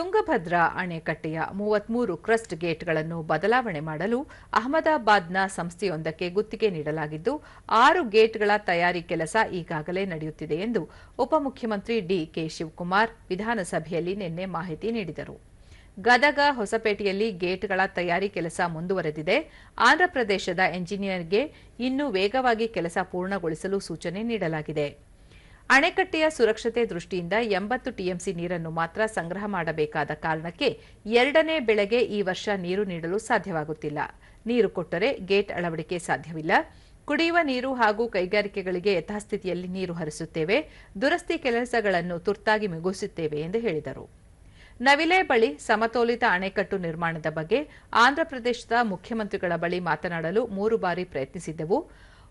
ತುಂಗಭದ್ರಾ ಅಣೆಕಟ್ಟೆಯ ಮೂವತ್ಮೂರು ಕ್ರಸ್ಟ್ ಗೇಟ್ಗಳನ್ನು ಬದಲಾವಣೆ ಮಾಡಲು ಅಹಮದಾಬಾದ್ನ ಸಂಸ್ಥೆಯೊಂದಕ್ಕೆ ಗುತ್ತಿಗೆ ನೀಡಲಾಗಿದ್ದು, ಆರು ಗೇಟ್ಗಳ ತಯಾರಿ ಕೆಲಸ ಈಗಾಗಲೇ ನಡೆಯುತ್ತಿದೆ ಎಂದು ಉಪಮುಖ್ಯಮಂತ್ರಿ ಡಿಕೆ ಶಿವಕುಮಾರ್ ವಿಧಾನಸಭೆಯಲ್ಲಿ ನಿನ್ನೆ ಮಾಹಿತಿ ನೀಡಿದರು. ಗದಗ ಹೊಸಪೇಟೆಯಲ್ಲಿ ಗೇಟ್ಗಳ ತಯಾರಿ ಕೆಲಸ ಮುಂದುವರೆದಿದೆ. ಆಂಧ್ರಪ್ರದೇಶದ ಎಂಜಿನಿಯರ್ಗೆ ಇನ್ನೂ ವೇಗವಾಗಿ ಕೆಲಸ ಪೂರ್ಣಗೊಳಿಸಲು ಸೂಚನೆ ನೀಡಲಾಗಿದೆ. ಅಣೆಕಟ್ಟೆಯ ಸುರಕ್ಷತೆ ದೃಷ್ಟಿಯಿಂದ ಎಂಬತ್ತು ಟಿಎಂಸಿ ನೀರನ್ನು ಮಾತ್ರ ಸಂಗ್ರಹ ಮಾಡಬೇಕಾದ ಕಾರಣಕ್ಕೆ ಎರಡನೇ ಬೆಳೆಗೆ ಈ ವರ್ಷ ನೀರು ನೀಡಲು ಸಾಧ್ಯವಾಗುತ್ತಿಲ್ಲ. ನೀರು ಕೊಟ್ಟರೆ ಗೇಟ್ ಅಳವಡಿಕೆ ಸಾಧ್ಯವಿಲ್ಲ. ಕುಡಿಯುವ ನೀರು ಹಾಗೂ ಕೈಗಾರಿಕೆಗಳಿಗೆ ಯಥಾಸ್ಥಿತಿಯಲ್ಲಿ ನೀರು ಹರಿಸುತ್ತೇವೆ. ದುರಸ್ತಿ ಕೆಲಸಗಳನ್ನು ತುರ್ತಾಗಿ ಮುಗಿಸುತ್ತೇವೆ ಎಂದು ಹೇಳಿದರು. ನವಿಲೆ ಬಳಿ ಸಮತೋಲಿತ ಅಣೆಕಟ್ಟು ನಿರ್ಮಾಣದ ಬಗ್ಗೆ ಆಂಧ್ರಪ್ರದೇಶದ ಮುಖ್ಯಮಂತ್ರಿಗಳ ಬಳಿ ಮಾತನಾಡಲು ಮೂರು ಬಾರಿ ಪ್ರಯತ್ನಿಸಿದ್ದೆವು.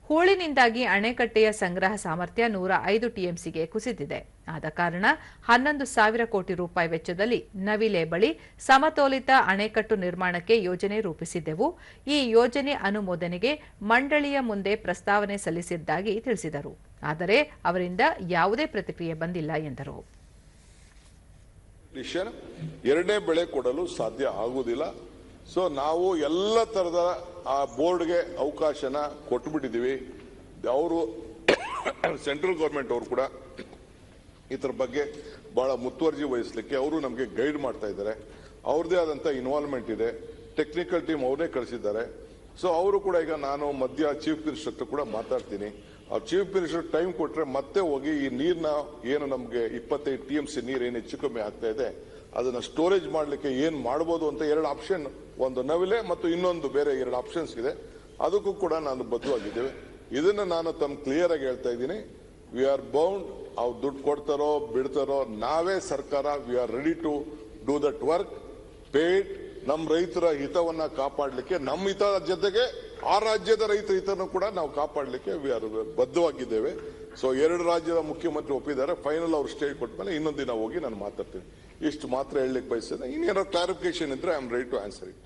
ಹೂಳಿನಿಂದಾಗಿ ಅಣೆಕಟ್ಟೆಯ ಸಂಗ್ರಹ ಸಾಮರ್ಥ್ಯ ನೂರ ಐದು ಟಿಎಂಸಿಗೆ ಕುಸಿದಿದೆ. ಆದ ಕಾರಣ ಹನ್ನೊಂದು ಸಾವಿರ ಕೋಟಿ ರೂಪಾಯಿ ವೆಚ್ಚದಲ್ಲಿ ನವಿಲೆ ಬಳಿ ಸಮತೋಲಿತ ಅಣೆಕಟ್ಟು ನಿರ್ಮಾಣಕ್ಕೆ ಯೋಜನೆ ರೂಪಿಸಿದ್ದೆವು. ಈ ಯೋಜನೆ ಅನುಮೋದನೆಗೆ ಮಂಡಳಿಯ ಮುಂದೆ ಪ್ರಸ್ತಾವನೆ ಸಲ್ಲಿಸಿದ್ದಾಗಿ ತಿಳಿಸಿದರು. ಆದರೆ ಅವರಿಂದ ಯಾವುದೇ ಪ್ರತಿಕ್ರಿಯೆ ಬಂದಿಲ್ಲ ಎಂದರು. ಎರಡನೇ ಬೆಳೆ ಕೊಡಲು ಸಾಧ್ಯ ಆಗುವುದಿಲ್ಲ. ಸೊ ನಾವು ಎಲ್ಲ ತರದ ಆ ಬೋರ್ಡ್ಗೆ ಅವಕಾಶನ ಕೊಟ್ಬಿಟ್ಟಿದ್ದೀವಿ. ಅವರು ಸೆಂಟ್ರಲ್ ಗೌರ್ಮೆಂಟ್ ಅವರು ಕೂಡ ಇದರ ಬಗ್ಗೆ ಬಹಳ ಮುತುವರ್ಜಿ ವಹಿಸಲಿಕ್ಕೆ ಅವರು ನಮಗೆ ಗೈಡ್ ಮಾಡ್ತಾ ಇದ್ದಾರೆ. ಅವ್ರದೇ ಆದಂತ ಇನ್ವಾಲ್ವ್ಮೆಂಟ್ ಇದೆ. ಟೆಕ್ನಿಕಲ್ ಟೀಮ್ ಅವರೇ ಕಳಿಸಿದ್ದಾರೆ. ಸೊ ಅವರು ಕೂಡ ಈಗ ನಾನು ಮಧ್ಯ ಚೀಫ್ ಮಿನಿಸ್ಟರ್ ಕೂಡ ಮಾತಾಡ್ತೀನಿ. ಆ ಚೀಫ್ ಮಿನಿಸ್ಟರ್ ಟೈಮ್ ಕೊಟ್ರೆ ಮತ್ತೆ ಹೋಗಿ ಈ ನೀರ್ನ ಏನು ನಮಗೆ ಇಪ್ಪತ್ತೈದು ಟಿ ಎಂ ಸಿ ನೀರು ಏನು ಹೆಚ್ಚು ಕಮ್ಮಿ ಆಗ್ತಾ ಇದೆ, ಅದನ್ನ ಸ್ಟೋರೇಜ್ ಮಾಡಲಿಕ್ಕೆ ಏನ್ ಮಾಡ್ಬೋದು ಅಂತ ಎರಡು ಆಪ್ಷನ್ ಒಂದು ನವಿಲೆ ಮತ್ತು ಇನ್ನೊಂದು ಬೇರೆ ಎರಡು ಆಪ್ಷನ್ಸ್ ಇದೆ. ಅದಕ್ಕೂ ಕೂಡ ನಾನು ಬದ್ಧವಾಗಿದ್ದೇವೆ. ಇದನ್ನ ನಾನು ತಮ್ಮ ಕ್ಲಿಯರ್ ಆಗಿ ಹೇಳ್ತಾ ಇದ್ದೀನಿ. ವಿ ಆರ್ ಬೌಂಡ್ ಅವ್ರು ದುಡ್ಡು ಕೊಡ್ತಾರೋ, ಬಿಡ್ತಾರೋ, ನಾವೇ ಸರ್ಕಾರ we are ready to do that work paid ನಮ್ಮ ರೈತರ ಹಿತವನ್ನ ಕಾಪಾಡಲಿಕ್ಕೆ ನಮ್ಮ ಹಿತ ಜೊತೆಗೆ ಆ ರಾಜ್ಯದ ರೈತರ ಹಿತನೂ ಕೂಡ ನಾವು ಕಾಪಾಡಲಿಕ್ಕೆ ಬದ್ಧವಾಗಿದ್ದೇವೆ. ಸೊ ಎರಡು ರಾಜ್ಯದ ಮುಖ್ಯಮಂತ್ರಿ ಒಪ್ಪಿದ್ದಾರೆ. ಫೈನಲ್ ಅವ್ರು ಸ್ಟೇ ಕೊಟ್ಮೇಲೆ ಇನ್ನೊಂದು ದಿನ ಹೋಗಿ ನಾನು ಮಾತಾಡ್ತೀನಿ. ಇಷ್ಟು ಮಾತ್ರ ಹೇಳಲಿಕ್ಕೆ ಬಯಸ್ತೇನೆ. ಇನ್ನೇನೋ ಕ್ಲಾರಿಫಿಕೇಶನ್ ಇದ್ರೆ I am ready to answer it